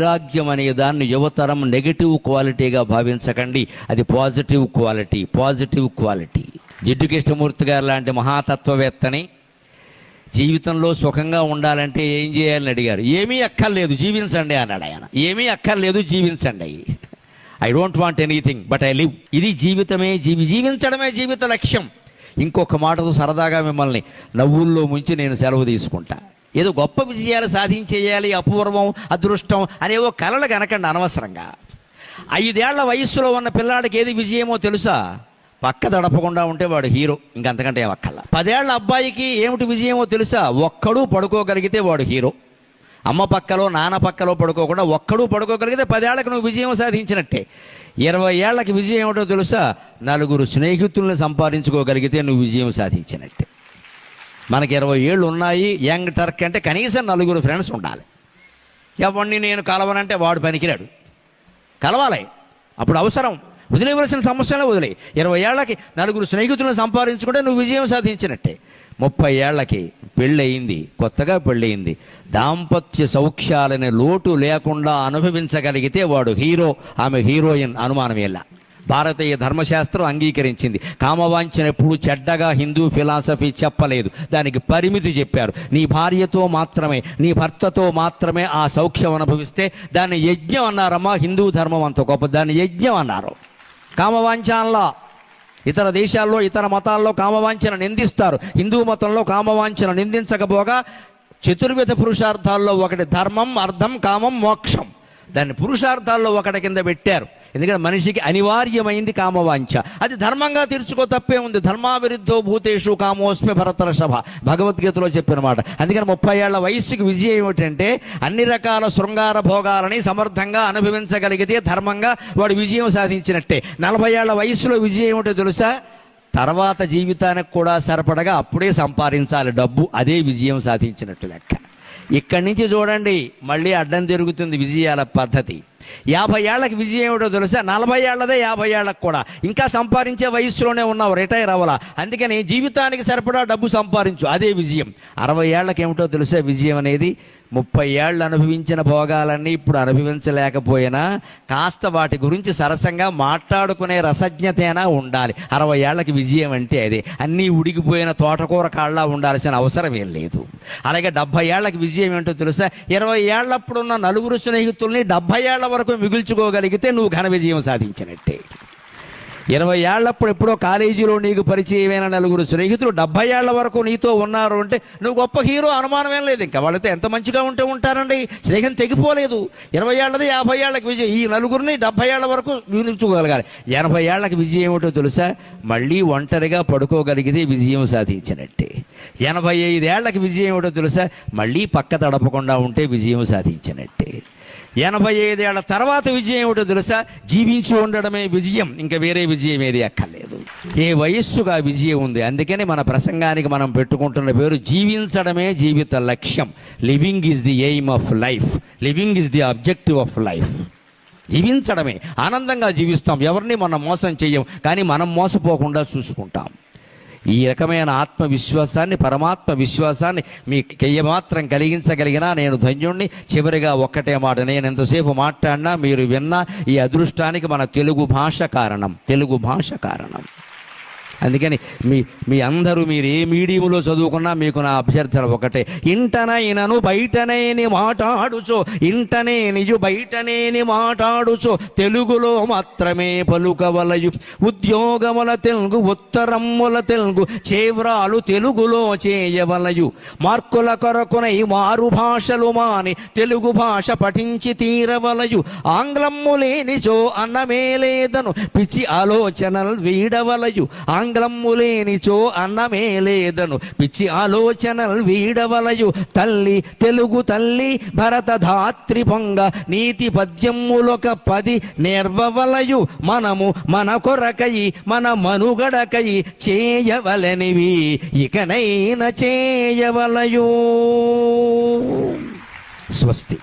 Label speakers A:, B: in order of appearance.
A: వైరాగ్యం అనే దాన్ని యువతరం నెగటివ్ క్వాలిటీగా భావించకండి. అది positive quality positive quality Jiddu Krishnamurti గారు లాంటి మహాతత్వవేత్తని జీవితంలో సుఖంగా ఉండాలంటే ఏం చేయాలని అడిగారు? ఏమీ అక్కర్లేదు జీవించండి అన్నాడు ఆయన. ఏమీ అక్కర్లేదు జీవించండి. I don't want anything but I live ఇది జీవితమే జీవి జీవించడమే జీవిత లక్ష్యం. ఇంకొక మాటతో సరదాగా మిమ్మల్ని నవ్వుల్లో ముంచి నేను సెలవు తీసుకుంటా. ఏదో గొప్ప విజయాలు సాధించేయాలి అపూర్వం అదృష్టం అనేవో కలలు కనకండి అనవసరంగా. ఐదేళ్ళ వయస్సులో ఉన్న పిల్లాడికి ఏది విజయమో తెలుసా? పక్క దడపకుండా ఉంటే వాడు హీరో ఇంకంతకంటే ఏం పదేళ్ళ అబ్బాయికి ఏమిటి విజయమో తెలుసా? ఒక్కడు పడుకోగలిగితే వాడు హీరో. అమ్మ పక్కలో నాన్న పక్కలో పడుకోకుండా ఒక్కడు పడుకోగలిగితే పదేళ్ళకు నువ్వు విజయం సాధించినట్టే. ఇరవై ఏళ్ళకి విజయం ఏమిటో తెలుసా? నలుగురు స్నేహితుల్ని సంపాదించుకోగలిగితే నువ్వు విజయం సాధించినట్టే. మనకి ఇరవై ఏళ్ళు ఉన్నాయి యంగ్ టర్క్ అంటే కనీసం నలుగురు ఫ్రెండ్స్ ఉండాలి. ఎవరిని నేను కలవనంటే వాడు పనికిరాడు. కలవాలి. అప్పుడు అవసరం. వదిలేవలసిన సమస్యలే వదిలే. ఇరవై ఏళ్ళకి నలుగురు స్నేహితులను సంపాదించుకుంటే నువ్వు విజయం సాధించినట్టే. ముప్పై ఏళ్ళకి పెళ్ళయింది కొత్తగా పెళ్ళయింది. దాంపత్య సౌఖ్యాలనే లోటు లేకుండా అనుభవించగలిగితే వాడు హీరో ఆమె హీరోయిన్ అనుమానమేలా భారతీయ ధర్మశాస్త్రం అంగీకరించింది. కామవాంఛన ఎప్పుడు చెడ్డగా హిందూ ఫిలాసఫీ చెప్పలేదు. దానికి పరిమితి చెప్పారు. నీ భార్యతో మాత్రమే నీ భర్తతో మాత్రమే ఆ సౌఖ్యం అనుభవిస్తే దాన్ని యజ్ఞం అన్నారమ్మా హిందూ ధర్మం అంత గొప్ప దాన్ని యజ్ఞం అన్నారు. కామవాంఛనలా. ఇతర దేశాల్లో ఇతర మతాల్లో కామవాంఛన నిందిస్తారు. హిందూ మతంలో కామవాంఛన నిందించకపోగా చతుర్విధ పురుషార్థాల్లో ఒకటి ధర్మం అర్థం కామం మోక్షం. దాన్ని పురుషార్థాల్లో ఒకటి కింద పెట్టారు. ఎందుకంటే మనిషికి అనివార్యమైంది కామవాంఛ. అది ధర్మంగా తీర్చుకో తప్పే ఉంది. ధర్మావిరుద్ధో భూతేషు కామోస్మి భరతల సభ. భగవద్గీతలో చెప్పిన మాట అందుకని ముప్పై ఏళ్ళ వయస్సుకి విజయం ఏమిటంటే అన్ని రకాల శృంగార భోగాలని సమర్థంగా అనుభవించగలిగితే ధర్మంగా వాడు విజయం సాధించినట్టే. నలభై ఏళ్ళ వయస్సులో విజయం ఏమిటో తెలుసా? తర్వాత జీవితానికి కూడా సరిపడగా అప్పుడే సంపాదించాలి. డబ్బు అదే విజయం సాధించినట్టు లెక్క. ఇక్కడి నుంచి చూడండి మళ్ళీ అడ్డం తిరుగుతుంది విజయాల పద్ధతి. యాభై ఏళ్ళకి విజయం ఏమిటో తెలుసా? నలభై ఏళ్ళదే యాభై ఏళ్ళకు కూడా. ఇంకా సంపాదించే వయసులోనే ఉన్నావు రిటైర్ అవ్వాలా? అందుకని జీవితానికి సరిపడా డబ్బు సంపాదించు అదే విజయం. అరవై ఏళ్ళకి ఏమిటో తెలుసా విజయం అనేది? ముప్పై ఏళ్ళు అనుభవించిన భోగాలన్నీ ఇప్పుడు అనుభవించలేకపోయినా కాస్త వాటి గురించి సరసంగా మాట్లాడుకునే రసజ్ఞతైనా ఉండాలి. అరవై ఏళ్ళకి విజయం అంటే అదే. అన్నీ ఉడికిపోయిన తోటకూర కాళ్ళ ఉండాల్సిన అవసరం ఏం లేదు. అలాగే డెబ్బై ఏళ్ళకి విజయం ఏంటో తెలుసా? ఇరవై ఏళ్ళప్పుడున్న నలుగురు స్నేహితుల్ని డెబ్బై ఏళ్ళ వరకు మిగుల్చుకోగలిగితే నువ్వు ఘన విజయం సాధించినట్టే. ఇరవై ఏళ్ళప్పుడు ఎప్పుడో కాలేజీలో నీకు పరిచయమైన నలుగురు స్నేహితులు డెబ్బై ఏళ్ళ వరకు నీతో ఉన్నారు అంటే నువ్వు గొప్ప హీరో అనుమానమేం లేదు. ఇంకా వాళ్ళతో ఎంత మంచిగా ఉంటే ఉంటారండి? స్నేహం తెగిపోలేదు. ఇరవై ఏళ్ళది యాభై ఏళ్ళకి విజయం. ఈ నలుగురిని డెబ్బై ఏళ్ళ వరకు నిలుచుకోగలగాలి ఎనభై ఏళ్ళకి విజయం ఏమిటో తెలుసా? మళ్ళీ ఒంటరిగా పడుకోగలిగితే విజయం సాధించినట్టే. ఎనభై ఐదేళ్ళకి విజయం ఏమిటో తెలుసా? మళ్ళీ పక్క తడపకుండా ఉంటే విజయం సాధించినట్టే. ఎనభై ఐదేళ్ళ తర్వాత విజయం ఏమిటో తెలుసా? జీవించి ఉండడమే విజయం. ఇంకా వేరే విజయం ఏది అక్కర్లేదు. ఏ వయస్సుగా విజయం ఉంది? అందుకని మన ప్రసంగానికి మనం పెట్టుకుంటున్న పేరు జీవించడమే జీవిత లక్ష్యం. Living is the aim of life living is the objective of life జీవించడమే. ఆనందంగా జీవిస్తాం. ఎవరిని మనం మోసం చేయం కానీ మనం మోసపోకుండా చూసుకుంటాం. ఈ రకమైన ఆత్మవిశ్వాసాన్ని పరమాత్మ విశ్వాసాన్ని మీకు మాత్రం కలిగించగలిగినా నేను ధన్యుణ్ణి. చివరిగా ఒక్కటే మాట నేను ఎంతసేపు మాట్లాడినా మీరు విన్నా ఈ అదృష్టానికి మన తెలుగు భాష కారణం. తెలుగు భాష కారణం. అందుకని మీ మీ అందరూ మీరు ఏ మీడియంలో చదువుకున్నా మీకు నా అభ్యర్థన ఒకటే. ఇంటనైనను బయటనేని మాట్లాడుచో ఇంటనేనియు బయటనేని మాట్లాడుచో తెలుగులో మాత్రమే పలుకవలయు ఉద్యోగముల తెలుగు ఉత్తరముల తెలుగు చేవ్రాలు తెలుగులో చేయవలయు. మార్కుల కొరకునై మారు భాషలు మాని తెలుగు భాష పఠించి తీరవలయు. ఆంగ్లము లేనిచో అన్నమే లేదను పిచ్చి ఆలోచనలు వీడవలయు. మంగళము లేనిచో అన్నమే లేదను పిచ్చి ఆలోచనలు వీడవలయు తల్లి తెలుగు తల్లి భరత ధాత్రి పొంగ నీతి పద్యములొక పది నేర్వవలయు మనము మన కొరకయి మన మనుగడకయి చేయవలనివి. ఇకనైన చేయవలయు. స్వస్తి.